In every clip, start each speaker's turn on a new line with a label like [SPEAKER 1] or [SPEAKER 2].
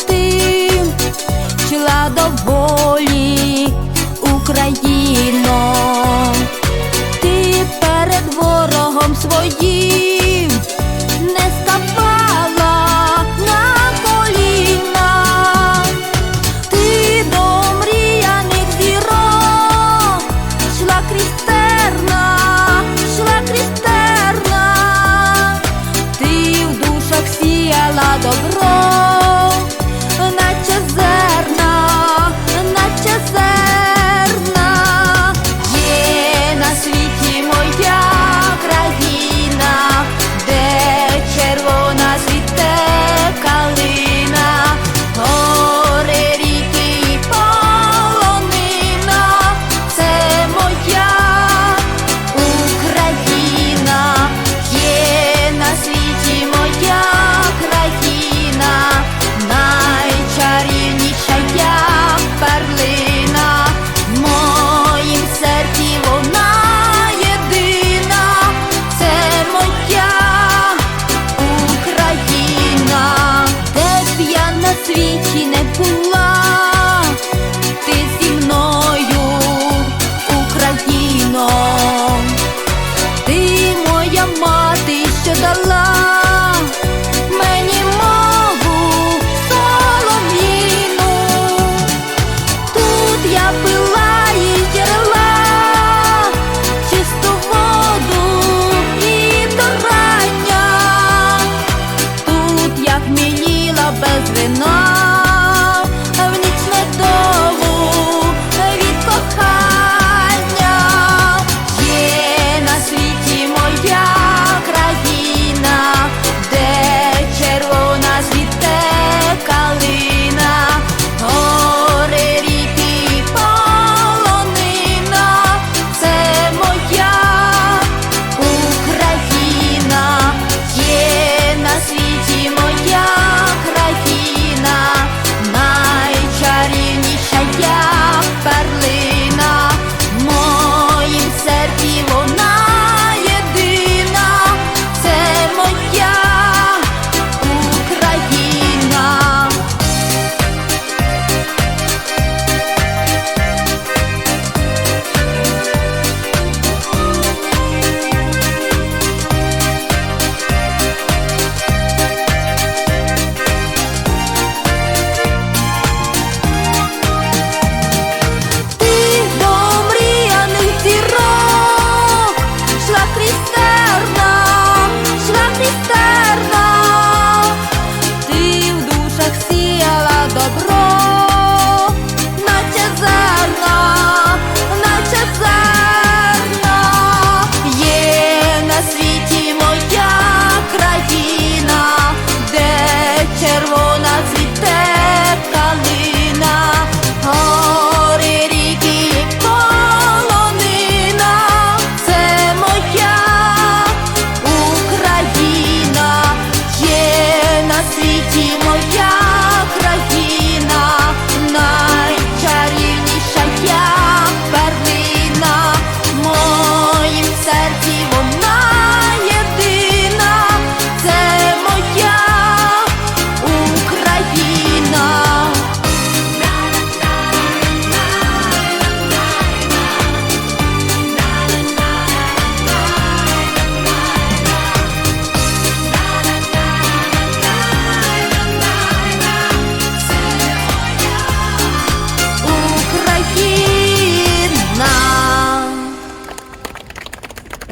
[SPEAKER 1] святим, чила до волі Україно, ти перед ворогом своїм не скапала на коліна, ти до мріяних зірок, йшла крізь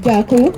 [SPEAKER 2] Дякую.